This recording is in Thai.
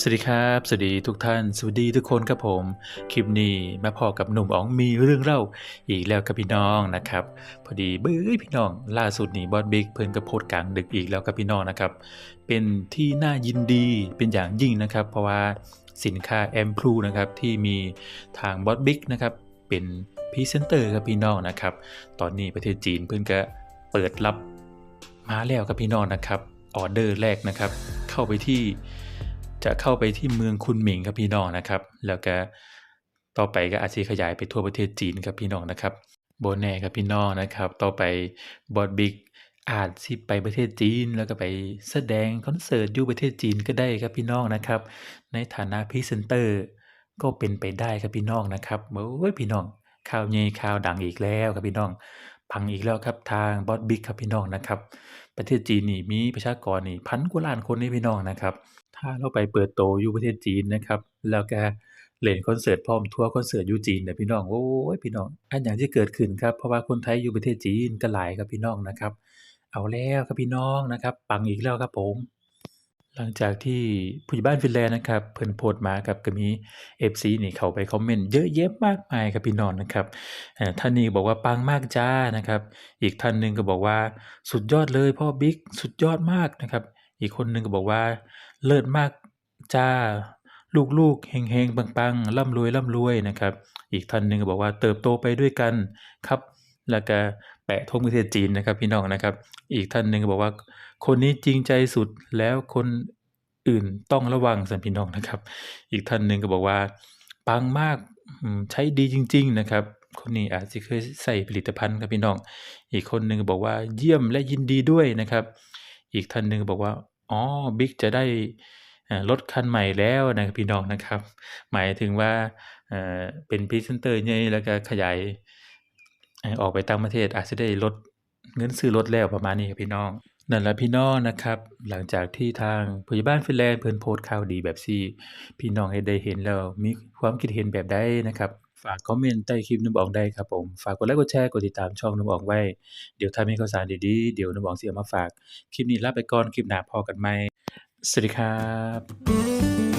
สวัสดีครับ สวัสดีทุกท่าน สวัสดีทุกคนครับผม คลิปนี้มาพอกับหนุ่มอ๋องมีเรื่องเล่าอีกแล้วครับพี่น้องนะครับ พอดีเบ้ยพี่น้องล่าสุดนี่บอสบิ๊กเพิ่นกระโพดกลางดึกอีกแล้วครับพี่น้องนะครับ เป็นที่น่ายินดีเป็นอย่างยิ่งนะครับ เพราะว่าสินค้าแอมพลูนะครับที่มีทางบอสบิ๊กนะครับเป็นพรีเซนเตอร์ครับพี่น้องนะครับ ตอนนี้ประเทศจีนเพิ่นก็เปิดรับมาแล้วครับพี่น้องนะครับออเดอร์แรกนะครับ เข้าไปที่ จะเข้าไปที่เมืองคุนหมิงครับพี่น้องนะครับ แล้วก็ต่อไปก็อาจจะขยายไปทั่วประเทศจีนครับพี่น้องนะครับโบแน่ครับพี่น้องนะครับ ต่อไปบอดบิ๊กอาจสิไปประเทศจีนแล้วก็ไปแสดงคอนเสิร์ตอยู่ประเทศจีนก็ได้ครับพี่น้องนะครับ ในฐานะพรีเซนเตอร์ก็เป็นไปได้ครับพี่น้องนะครับโอ้ยพี่น้องข่าวใหญ่ข่าวดังอีกแล้วครับพี่น้องพังอีกแล้วครับทางบอสบิ๊กครับพี่น้องนะครับ ประเทศจีนนี่มีประชากรนี่พันกว่าล้านคนนี่พี่น้องนะครับ ถ้าเราไปเปิดโตอยู่ประเทศจีนนะครับ แล้วก็เล่นคอนเสิร์ตพร้อมทัวร์คอนเสิร์ตอยู่จีนเนี่ยพี่น้องโอ้ยพี่น้องอันอย่างที่เกิดขึ้นครับเพราะว่าคนไทยอยู่ประเทศจีนก็หลายครับพี่น้องนะครับ เอาแล้วครับพี่น้องนะครับ ปังอีกแล้วครับผม หลังจากที่ผู้ใหญ่บ้านฟินแลนด์นะครับเพิ่นโพสต์มาครับก็มี FC นี่เขาไปคอมเมนต์เยอะแยะมากมายครับพี่น้องนะครับท่านนี้บอกว่าปังมากจ้านะครับ อีกท่านหนึ่งก็บอกว่าสุดยอดเลยพ่อบิ๊กสุดยอดมากนะครับ อีกคนหนึ่งก็บอกว่าเลิศมากจ้า ลูกๆเฮงๆปังๆร่ำรวยร่ำรวยนะครับ อีกท่านหนึ่งก็บอกว่าเติบโตไปด้วยกันครับ แล้วก็แปะธงประเทศจีนนะครับพี่น้องนะครับ อีกท่านหนึ่งก็บอกว่า คนนี้จริงใจสุดแล้วคนอื่นต้องระวังสันพี่น้องนะครับ อีกท่านหนึ่งก็บอกว่า ปังมากใช้ดีจริง ๆ นะครับ คนนี้อาจจะเคยใส่ผลิตภัณฑ์ครับพี่น้อง อีกคนหนึ่งบอกว่าเยี่ยมและยินดีด้วยนะครับ อีกท่านหนึ่งบอกว่าอ๋อบิ๊กจะได้รถคันใหม่แล้วนะครับพี่น้องนะครับ หมายถึงว่าเป็นพรีเซนเตอร์ใหญ่แล้วก็ขยาย ออกไปต่างประเทศอาจจะได้ลดเงินซื้อรถแล้วประมาณนี้ครับพี่น้องนั่นแหละพี่น้องนะครับ หลังจากที่ทางผู้ใหญ่บ้านฟินแลนด์เพิ่นโพสต์ข่าวดีแบบซี่ พี่น้องให้ได้เห็นแล้วมีความคิดเห็นแบบใดนะครับ ฝากคอมเมนต์ใต้คลิปน้ำอองได้ครับผมฝากกดไลค์กดแชร์กดติดตามช่องน้ำอองไว้ เดี๋ยวถ้ามีข่าวสารดีๆเดี๋ยวน้ำอองสิเอามาฝาก คลิปนี้ลาไปก่อนคลิปหน้าพอกันใหม่สวัสดีครับ